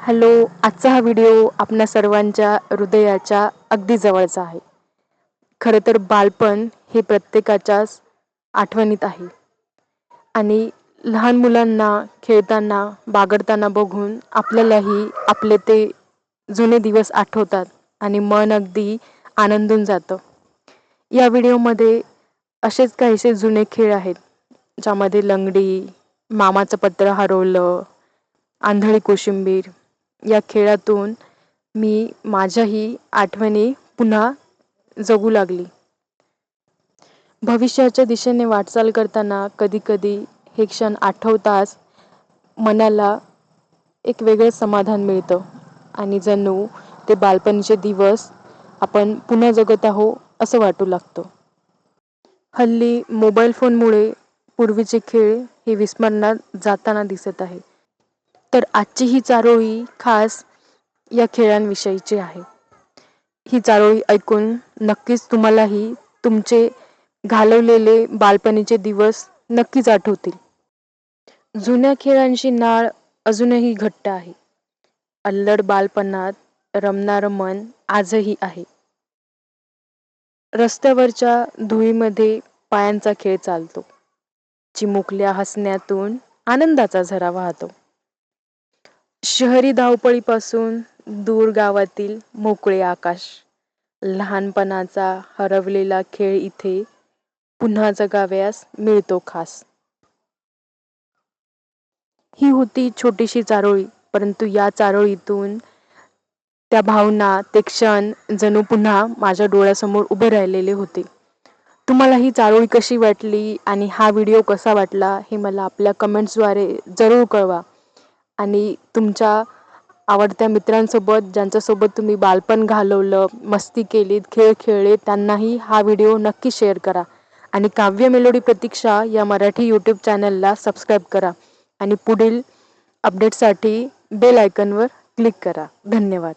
Hello आजचा हा video आपल्या सर्वांच्या हृदयाच्या अगदी जवळचा आहे. खरं तर बालपण हे प्रत्येकाच्याच आठवणीत आहे. आणि लहान मुलांना खेळताना बागडताना बघून आपल्यालाही आपले ते जुने दिवस आठवतात आणि मन अगदी आनंदून जातं. या व्हिडिओमध्ये असेच काहीसे जुने खेळ आहेत ज्यामध्ये लंगडी मामाचं पत्र हरवलं आंधळी कोशिंबीर या खेळातून मी माझ्याही आठवणी पुन्हा जगू लागली. भविष्याच्या दिशेने वाटचाल करताना कधीकधी हे क्षण आठवताच मनाला एक वेगळं समाधान मिळतं. आणि जणू ते बालपणीचे दिवस आपण पुन्हा जगत आहो असं वाटू लागतं. हल्ली मोबाईल फोनमुळे पूर्वीचे खेळ हे विस्मरणात जाताना दिसत आहे तर आजची ही चारोळी खास या खेळांविषयीची आहे. ही चारोळी ऐकून नक्कीच तुम्हालाही तुमचे घालवलेले बालपणीचे दिवस नक्कीच आठवतील. जुन्या खेळांची नाळ अजूनही घट्ट आहे. अल्लड बालपणात रमणारं मन आजही आहे. रस्त्यावरच्या धुळीमध्ये पायांचा खेळ चालतो. चिमुकल्या हसण्यातून आनंदाचा झरा वाहतो. शहरी धावपळीपासून दूर गावातील मोकळे आकाश लहानपणाचा हरवलेला खेळ इथे पुन्हा जगाव्यास मिळतो खास. ही होती छोटीशी चारोळी परंतु या चारोळीतून त्या भावना ते क्षण जणू पुन्हा माझ्या डोळ्यासमोर उभे राहिलेले होते. तुम्हाला ही चारोळी कशी वाटली आणि हा व्हिडिओ कसा वाटला हे मला आपल्या कमेंट्सद्वारे जरूर कळवा. आणि तुमच्या आवडत्या मित्रांसोबत ज्यांच्यासोबत तुम्ही बालपण घालवलं मस्ती केलीत खेळ खेळले त्यांनाही हा व्हिडिओ नक्की शेअर करा. आणि काव्य मेलोडी प्रतीक्षा या मराठी यूट्यूब चॅनलला सबस्क्राईब करा. आणि पुढील अपडेटसाठी बेल आयकनवर क्लिक करा. धन्यवाद.